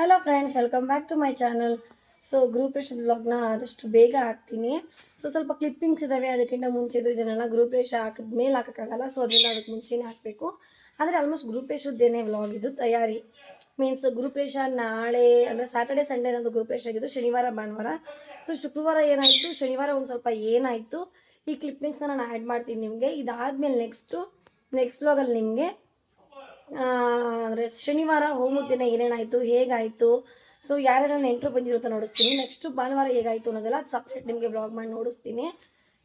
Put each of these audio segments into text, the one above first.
Hello friends welcome back to my channel so group ration ಬ್ಲಾಗ್ನ ಆದಷ್ಟು ಬೇಗ ಹಾಕ್ತೀನಿ. So ಸ್ವಲ್ಪ ಕ್ಲಿಪ್ಪಿಂಗ್ಸ್ ಇದ್ದಾವೆ ಅದಕ್ಕಿಂತ ಮುಂಚೆದು ಇದನ್ನೆಲ್ಲ ಗ್ರೂಪ್ ರೇಷ್ ಹಾಕಿದ ಮೇಲೆ ಹಾಕೋಕ್ಕಾಗಲ್ಲ. ಸೊ ಅದರಿಂದ ಅದಕ್ಕೆ ಮುಂಚೆನೇ ಹಾಕಬೇಕು. ಆದರೆ ಆಲ್ಮೋಸ್ಟ್ ಗ್ರೂಪ್ ರೇಷದ್ದೇನೆ ವ್ಲಾಗ್ ಇದು ತಯಾರಿ. ಮೀನ್ಸ್ ಗ್ರೂಪ್ ರೇಷ ನಾಳೆ ಅಂದರೆ ಸ್ಯಾಟರ್ಡೆ ಸಂಡೇ ನಂದು ಗ್ರೂಪ್ ರೇಷ್ ಆಗಿದ್ದು ಶನಿವಾರ, ಭಾನುವಾರ. ಸೊ ಶುಕ್ರವಾರ ಏನಾಯಿತು? ಶನಿವಾರ ಒಂದು ಸ್ವಲ್ಪ ಏನಾಯಿತು? ಈ ಕ್ಲಿಪ್ಪಿಂಗ್ಸ್ನ ನಾನು ಆ್ಯಡ್ ಮಾಡ್ತೀನಿ ನಿಮಗೆ. ಇದಾದಮೇಲೆ ನೆಕ್ಸ್ಟು ನೆಕ್ಸ್ಟ್ ವ್ಲಾಗಲ್ಲಿ ನಿಮಗೆ ಅಂದರೆ ಶನಿವಾರ ಹೋಮದ ದಿನ ಏನೇನಾಯಿತು, ಹೇಗಾಯಿತು? ಸೊ ಯಾರ್ಯಾರ ನೆಂಟರು ಬಂದಿರುತ್ತೆ ನೋಡಿಸ್ತೀನಿ. ನೆಕ್ಸ್ಟ್ ಭಾನುವಾರ ಹೇಗಾಯಿತು ಅನ್ನೋದೆಲ್ಲ ಅದು ಸಪ್ರೇಟ್ ನಿಮಗೆ ಬ್ಲಾಗ್ ಮಾಡಿ ನೋಡಿಸ್ತೀನಿ.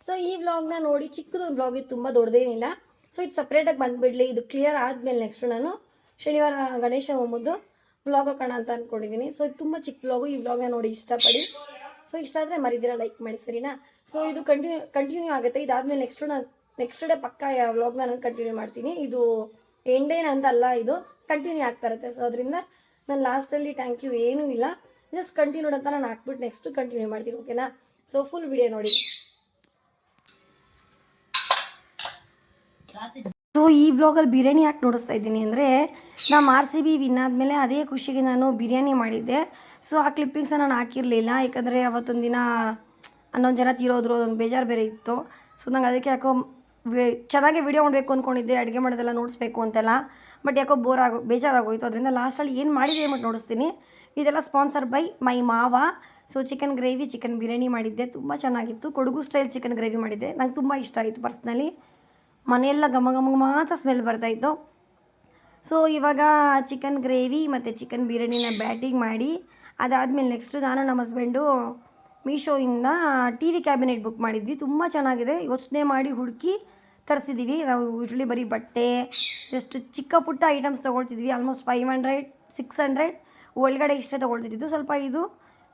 ಸೊ ಈ ವ್ಲಾಗ್ನ ನೋಡಿ ಚಿಕ್ಕದೊಂದು ಬ್ಲಾಗ್ ಇದು ತುಂಬ ದೊಡ್ಡದೇನಿಲ್ಲ. ಸೊ ಇದು ಸಪ್ರೇಟಾಗಿ ಬಂದುಬಿಡಲಿ. ಇದು ಕ್ಲಿಯರ್ ಆದಮೇಲೆ ನೆಕ್ಸ್ಟ್ ನಾನು ಶನಿವಾರ ಗಣೇಶ ಹೋಮದ್ದು ವ್ಲಾಗ್ ಹಾಕೋಣ ಅಂತ ಅಂದ್ಕೊಂಡಿದ್ದೀನಿ ಸೊ ಇದು ತುಂಬ ಚಿಕ್ಕ ವ್ಲಾಗು ಈ ವ್ಲಾಗ್ನ ನೋಡಿ ಇಷ್ಟಪಡಿ. ಸೊ ಇಷ್ಟ ಆದರೆ ಮರಿದಿರ ಲೈಕ್ ಮಾಡಿ, ಸರಿನಾ? ಸೊ ಇದು ಕಂಟಿನ್ಯೂ ಕಂಟಿನ್ಯೂ ಆಗುತ್ತೆ. ಇದಾದಮೇಲೆ ನೆಕ್ಸ್ಟು ನಾನು ನೆಕ್ಸ್ಟ್ ಡೇ ಪಕ್ಕ ವ್ಲಾಗ್ನ ನಾನು ಕಂಟಿನ್ಯೂ ಮಾಡ್ತೀನಿ. ಇದು ಎಂಡೇನ್ ಅಂತಲ್ಲ ಇದು ಕಂಟಿನ್ಯೂ ಆಗ್ತಾ ಇರುತ್ತೆ. ಸೊ ಅದರಿಂದ ನಾನು ಲಾಸ್ಟಲ್ಲಿ ಥ್ಯಾಂಕ್ ಯು ಏನೂ ಇಲ್ಲ. ಜಸ್ಟ್ ಕಂಟಿನ್ಯೂ ಅಂತ ನಾನು ಹಾಕ್ಬಿಟ್ಟು ನೆಕ್ಸ್ಟ್ ಕಂಟಿನ್ಯೂ ಮಾಡ್ತೀನಿ ಓಕೆನಾ ಸೊ ಫುಲ್ ವಿಡಿಯೋ ನೋಡಿ. ಸೊ ಈ ಬ್ಲಾಗಲ್ಲಿ ಬಿರಿಯಾನಿ ಯಾಕೆ ನೋಡಿಸ್ತಾ ಇದ್ದೀನಿ ಅಂದರೆ ನಮ್ಮ ಆರ್ ಸಿ ಬಿ ವಿನ್ ಆದಮೇಲೆ ಅದೇ ಖುಷಿಗೆ ನಾನು ಬಿರಿಯಾನಿ ಮಾಡಿದ್ದೆ. ಸೊ ಆ ಕ್ಲಿಪ್ಪಿಂಗ್ಸ ನಾನು ಹಾಕಿರಲಿಲ್ಲ, ಯಾಕಂದರೆ ಅವತ್ತೊಂದು ದಿನ ಹನ್ನೊಂದು ಜನ ತೀರೋದ್ರು, ಅದೊಂದು ಬೇಜಾರು ಬೇರೆ ಇತ್ತು. ಸೊ ನಂಗೆ ಅದಕ್ಕೆ ಯಾಕೋ ಚೆನ್ನಾಗಿ ವೀಡಿಯೋ ಮಾಡಬೇಕು ಅಂದ್ಕೊಂಡಿದ್ದೆ ಅಡುಗೆ ಮಾಡೋದೆಲ್ಲ ನೋಡಿಸ್ಬೇಕು ಅಂತೆಲ್ಲ. ಬಟ್ ಯಾಕೋ ಬೋರ್ ಆಗೋ, ಬೇಜಾರಾಗೋಯ್ತು. ಅದರಿಂದ ಲಾಸ್ಟಲ್ಲಿ ಏನು ಮಾಡಿದೆ ಅಂದ್ಬಿಟ್ಟು ನೋಡಿಸ್ತೀನಿ. ಇದೆಲ್ಲ ಸ್ಪಾನ್ಸರ್ ಬೈ ಮೈ ಮಾವ. So chicken gravy chicken biryani ಮಾಡಿದ್ದೆ. ತುಂಬ ಚೆನ್ನಾಗಿತ್ತು. ಕೊಡಗು ಸ್ಟೈಲ್ ಚಿಕನ್ ಗ್ರೇವಿ ಮಾಡಿದ್ದೆ. ನಂಗೆ ತುಂಬ ಇಷ್ಟ ಆಯಿತು ಪರ್ಸ್ನಲಿ ಮನೆಯೆಲ್ಲ ಘಮ ಘಮ ಮಾತ್ರ ಸ್ಮೆಲ್ ಬರ್ತಾಯಿತ್ತು ಸೊ ಇವಾಗ ಚಿಕನ್ ಗ್ರೇವಿ ಮತ್ತು ಚಿಕನ್ ಬಿರಿಯಾನಿನ ಬ್ಯಾಟಿಂಗ್ ಮಾಡಿ, ಅದಾದಮೇಲೆ ನೆಕ್ಸ್ಟು ನಾನು ನಮ್ಮ ಹಸ್ಬೆಂಡು ಮೀಶೋಯಿಂದ ಟಿ ವಿ ಕ್ಯಾಬಿನೆಟ್ ಬುಕ್ ಮಾಡಿದ್ವಿ. ತುಂಬ ಚೆನ್ನಾಗಿದೆ. ಯೋಚನೆ ಮಾಡಿ ಹುಡುಕಿ ತರಿಸಿದ್ದೀವಿ ನಾವು ಯೂಶ್ವಲಿ ಬರೀ ಬಟ್ಟೆ ಜಸ್ಟ್ ಚಿಕ್ಕ ಪುಟ್ಟ items ತೊಗೊಳ್ತಿದ್ವಿ. Almost five hundred six hundred ಒಳಗಡೆ ಇಷ್ಟೇ ತೊಗೊಳ್ತಿದ್ದು ಸ್ವಲ್ಪ ಇದು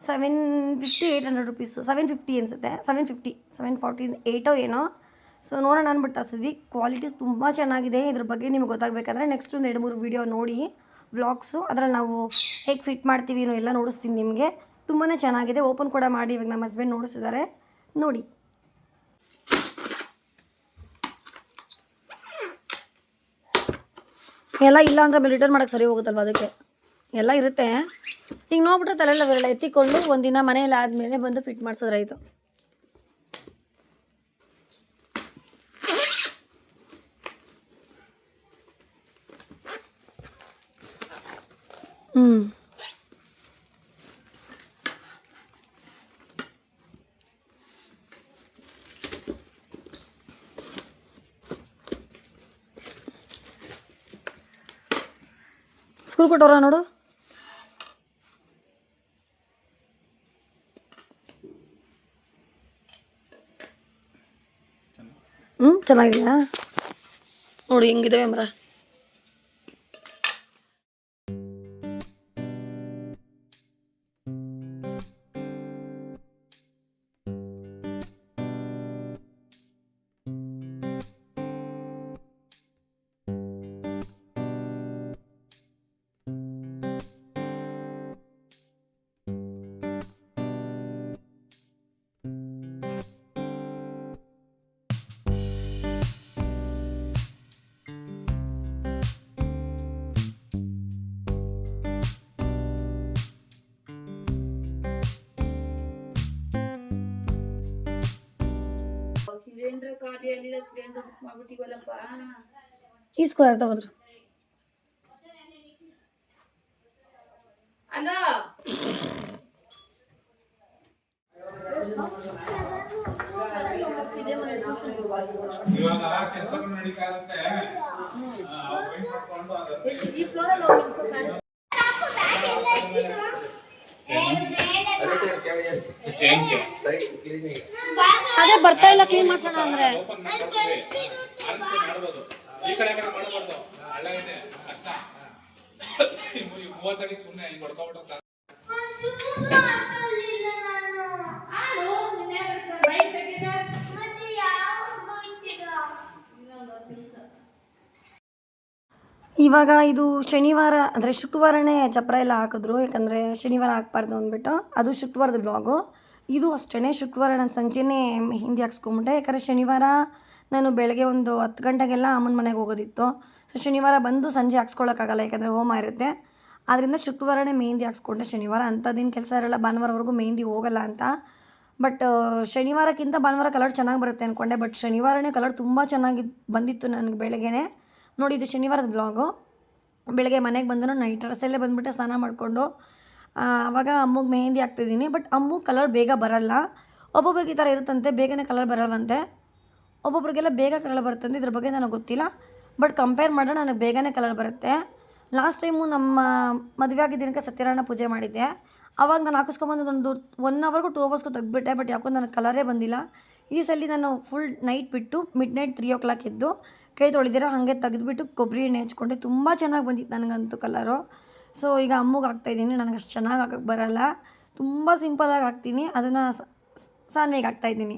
seven fifty eight hundred rupees seven fifty ಅನಿಸುತ್ತೆ. ಸೆವೆನ್ ಫಿಫ್ಟಿ ಸೆವೆನ್ ಫಾರ್ಟಿ ಏಯ್ಟೋ ಏನೋ. ಸೊ ನೋಡೋಣ ಅಂದ್ಬಿಟ್ಟು ತರಿಸಿದ್ವಿ. ಕ್ವಾಲಿಟಿ ತುಂಬ ಚೆನ್ನಾಗಿದೆ. ಇದ್ರ ಬಗ್ಗೆ ನಿಮ್ಗೆ ಗೊತ್ತಾಗಬೇಕಂದ್ರೆ ನೆಕ್ಸ್ಟ್ ಒಂದು ಎರಡು ಮೂರು ವೀಡಿಯೋ ನೋಡಿ. ವ್ಲಾಗ್ಸು ಅದರಲ್ಲಿ ನಾವು ಹೇಗೆ ಫಿಟ್ ಮಾಡ್ತೀವಿ ಎಲ್ಲ ನೋಡಿಸ್ತೀನಿ ನಿಮಗೆ. ತುಂಬಾ ಚೆನ್ನಾಗಿದೆ. ಓಪನ್ ಕೂಡ ಮಾಡಿ ಇವಾಗ ನಮ್ಮ ಹಸ್ಬೆಂಡ್ ನೋಡಿಸಿದ್ದಾರೆ. ನೋಡಿ. ಎಲ್ಲ ಇಲ್ಲ ಅಂದ್ರೆ ಆಮೇಲೆ ರಿಟರ್ನ್ ಮಾಡೋಕ್ಕೆ ಸರಿ ಹೋಗುತ್ತಲ್ವ ಅದಕ್ಕೆ ಎಲ್ಲ ಇರುತ್ತೆ ಈಗ ನೋಡ್ಬಿಟ್ರೆ ತಲೆಲ್ಲ ಬರಲ್ಲ ಎತ್ತಿಕೊಂಡು ಒಂದಿನ ಮನೆಯಲ್ಲಿ ಆದಮೇಲೆ ಬಂದು ಫಿಟ್ ಮಾಡಿಸೋದ್ರಾಯ್ತು ಹ್ಞೂ ಸ್ಕೂಲ್ ಕೊಟ್ಟವ್ರ ನೋಡು? ಹ್ಞೂ ಚೆನ್ನಾಗಿದೆಯಾ? ನೋಡಿ ಹೆಂಗಿದಾವೆ ಮರ. ಅರ್ಧ ಹೋದ್ರು ಅಲೋ? ಇವಾಗ ಮಾಡ್ಕೊಂಡು ಅದನ್ನ ಈ ಫ್ಲೋರಲ್ಲಿ ಹೆಂಗೆ? ಅದೇ ಬರ್ತಾ ಇಲ್ಲ ಕ್ಲೀನ್ ಮಾಡ್ಸೋಣ ಅಂದ್ರೆ. ಸುಮ್ಮನೆ ಹಿಂಗ್ ಆರಾಮ್ಸೆ ಮಾಡ್ಬೋದು. ಈ ಕಡೆ ಆ ಕಡೆ ಮಾಡ್ಬಾರ್ದು. ಹಳ್ಳ ಇದೆ, ಕಷ್ಟ. ಈ ಮೂ- ಈ ಮೂವತ್ತಡಿ ಸುಮ್ನೆ ಹಿಂಗ್ ಹೊಡ್ಕೊಂಡ್ಬಿಟ್ರೆ ಸಾಕು. ಇವಾಗ ಇದು ಶನಿವಾರ, ಅಂದರೆ ಶುಕ್ರವಾರನೇ ಚಪ್ರ ಎಲ್ಲ ಹಾಕಿದ್ರು, ಯಾಕಂದರೆ ಶನಿವಾರ ಹಾಕ್ಬಾರ್ದು ಅಂದ್ಬಿಟ್ಟು. ಅದು ಶುಕ್ರವಾರದ ಬ್ಲಾಗು ಇದು ಅಷ್ಟೇ ಶುಕ್ರವಾರ ನಾನು ಸಂಜೆನೇ ಹಿಂದಿ ಹಾಕ್ಸ್ಕೊಂಬಿಟ್ಟೆ. ಯಾಕಂದರೆ ಶನಿವಾರ ನಾನು ಬೆಳಗ್ಗೆ ಒಂದು ಹತ್ತು ಗಂಟೆಗೆಲ್ಲ ಅಮ್ಮನ ಮನೆಗೆ ಹೋಗೋದಿತ್ತು. ಸೊ ಶನಿವಾರ ಬಂದು ಸಂಜೆ ಹಾಕ್ಸ್ಕೊಳ್ಳೋಕ್ಕಾಗಲ್ಲ ಯಾಕಂದರೆ ಹೋಮ ಇರುತ್ತೆ. ಆದ್ದರಿಂದ ಶುಕ್ರವಾರನೇ ಮೆಹಂದಿ ಹಾಕ್ಸ್ಕೊಂಡೆ ಶನಿವಾರ. ಅಂಥದ್ದೇನು ಕೆಲಸ ಇರಲ್ಲ, ಭಾನುವಾರವರೆಗೂ ಮೆಹಂದಿ ಹೋಗಲ್ಲ ಅಂತ. ಬಟ್, ಶನಿವಾರಕ್ಕಿಂತ ಭಾನುವಾರ ಕಲರ್ ಚೆನ್ನಾಗಿ ಬರುತ್ತೆ ಅಂದ್ಕೊಂಡೆ ಬಟ್, ಶನಿವಾರನೇ ಕಲರ್ ತುಂಬ ಚೆನ್ನಾಗಿ ಬಂದಿತ್ತು ನನಗೆ ಬೆಳಗ್ಗೆನೆ. ನೋಡಿ, ಇದು ಶನಿವಾರದ ಬ್ಲಾಗು ಬೆಳಗ್ಗೆ ಮನೆಗೆ ಬಂದನು, ನೈಟ್ ಡ್ರೆಸ್ಸಲ್ಲೇ ಬಂದುಬಿಟ್ಟು ಸ್ನಾನ ಮಾಡಿಕೊಂಡು ಆವಾಗ ಅಮ್ಮಗೆ ಮೆಹಂದಿ ಹಾಕ್ತಿದ್ದೀನಿ ಬಟ್ ಅಮ್ಮು ಕಲರ್ ಬೇಗ ಬರಲ್ಲ. ಒಬ್ಬೊಬ್ರಿಗೆ ಈ ಥರ ಇರುತ್ತಂತೆ, ಬೇಗನೆ ಕಲರ್ ಬರಲ್ವಂತೆ. ಒಬ್ಬೊಬ್ರಿಗೆಲ್ಲ ಬೇಗ ಕಲರ್ ಬರುತ್ತಂತೆ, ಇದ್ರ ಬಗ್ಗೆ ನನಗೆ ಗೊತ್ತಿಲ್ಲ. ಬಟ್ ಕಂಪೇರ್ ಮಾಡಿದ್ರೆ ನನಗೆ ಬೇಗನೆ ಕಲರ್ ಬರುತ್ತೆ. ಲಾಸ್ಟ್ ಟೈಮು ನಮ್ಮ ಮದುವೆ ಆಗಿದ್ದ ದಿನಕ್ಕೆ ಸತ್ಯನಾರಾಯಣ ಪೂಜೆ ಮಾಡಿದ್ದೆ. ಅವಾಗ ನಾನು ಹಾಕಿಸ್ಕೊಂಬಂದು ಒಂದು ಒನ್ ಅವರ್ಗೂ ಟೂ ಅವರ್ಸ್ಗೂ ತೆಗ್ದುಬಿಟ್ಟೆ ಬಟ್ ಯಾಕೋ ನನಗೆ ಕಲರೇ ಬಂದಿಲ್ಲ. ಈ ಸಲ ನಾನು ಫುಲ್ ನೈಟ್ ಬಿಟ್ಟು midnight three o'clock ಎದ್ದು ಕೈ ತೊಳೆದಿರೋ ಹಾಗೆ ತೆಗೆದುಬಿಟ್ಟು ಕೊಬ್ಬರಿ ಎಣ್ಣೆ ಹಚ್ಕೊಂಡೆ. ತುಂಬ ಚೆನ್ನಾಗಿ ಬಂದಿತ್ತು ನನಗಂತೂ ಕಲರು ಸೊ ಈಗ ಅಮ್ಮಗೆ ಹಾಕ್ತಾಯಿದ್ದೀನಿ ನನಗೆ ಅಷ್ಟು ಚೆನ್ನಾಗಿ ಹಾಕಕ್ಕೆ ಬರಲ್ಲ. ತುಂಬ ಸಿಂಪಲಾಗಿ ಹಾಕ್ತೀನಿ. ಅದನ್ನು ಸಾನ್ವೆಗೆ ಹಾಕ್ತಾಯಿದ್ದೀನಿ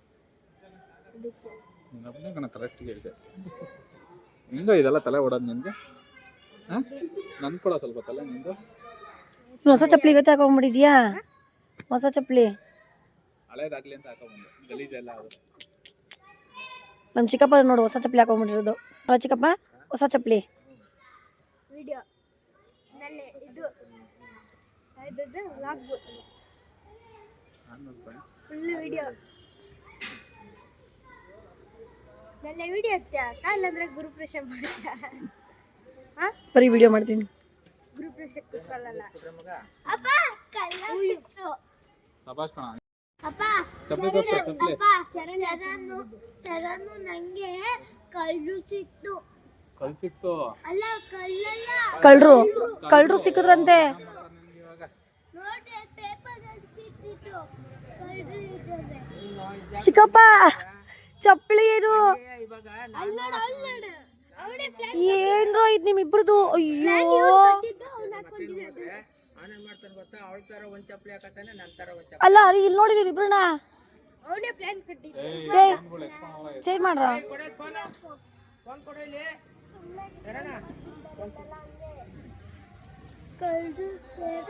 ಅದಕ್ಕೆ ಕರೆಕ್ಟ್ ಹೇಳಿದೆ ಹಿಂಗ ಇದೆಲ್ಲ ತಲೆ ಓಡೋದು ನಿನ್ಗೆ ಹಾಂ? ನನ್ ಸ್ವಲ್ಪ ತಲೆ ನಿಂದು? ಹೊಸ ಚಪ್ಪಲಿ ಇವತ್ತು ಹಾಕೊಂಡ್ಬಿಟ್ಟಿದ್ಯಾ ಹೊಸ ಚಪ್ಪಲಿ. ಹಳೇದಾಗ್ಲಿ ಅಂತ ಗಲೀಜೆಲ್ಲ ಅದು. ನಮ್ಮ ಚಿಕ್ಕಪ್ಪ ನೋಡು ಹೊಸ ಚಪ್ಪಲಿ ಹಾಕೊಂಡ್ಬಿಟ್ಟಿರೋದು. ಅಲ್ಲ ಚಿಕ್ಕಪ್ಪ ಹೊಸ ಚಪ್ಪಲಿ. ವಿಡಿಯೋ. ನಲ್ಲಿ ಇದು. ಫುಲ್ ವಿಡಿಯೋ ನನ್ನೆ ವಿಡಿಯೋ ಹತ್ಯಾ? ಇಲ್ಲಾಂದ್ರೆ ಗುರುಪ್ರವೇಶ ಮಾಡ್ತ. ಬರೀ ವಿಡಿಯೋ ಮಾಡ್ತೀನಿ. ಗುರುಪ್ರವೇಶ ಕೂತ್ಕೊಳ್ಳಲ್ಲ. ಅಪ್ಪ ಕಲ್ಲ ಸಬಾಷ್ ಕಣ. ಅಪ್ಪ. ಅಪ್ಪ ಶರಣು ಶರಣು ನಂಗೆ ಕಳ್ಳು ಸಿಕ್ತು. ಕಲ್ಲು ಸಿಕ್ತು. ಅಲ್ಲ ಕಲ್ಲಲ್ಲ. ಕಳ್ರು. ಕಳ್ಳರು ಸಿಕ್ಕಿದ್ರಂತೆ. ನೋಡಿ ಪೇಪರ್ ಚಪ್ಪಲಿ ಏನು ಏನ್ರೋ ಇದ್ ನಿಮ್ ಇದು ನಿಮ್ಮಿಬ್ರದು ಅಯ್ಯೋ. ಕೊಟ್ಟಿದ್ದು ಅವ್ನು ಹಾಕೊಂಡಿದ್ದು ಅಲ್ಲ ಅರಿ ಇಲ್ಲಿ ನೋಡಿರಿ ಇಬ್ರನ್ನ. ಅವನೇ ಪ್ಲಾನ್ ಕೊಟ್ಟಿದ್ದು. ಚೇಂಜ್ ಮಾಡ್ರ?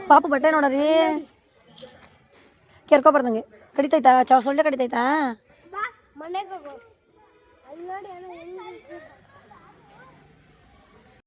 ಪಾಪ ಬಟ್ಟೆ ನೋಡ್ರಿ. ಕೆರ್ಕೊಬಾರ್ದಂಗೆ. ಕಡಿತೈತಾ? ಚಾವ್ ಸೊಳ್ಳೆ ಕಡಿತೈತಾ? ಮನೆಗೆ ಹೋಗು ಅಲ್ಲಿ ನೋಡಿ ಏನೋ ಹೆಂಗ್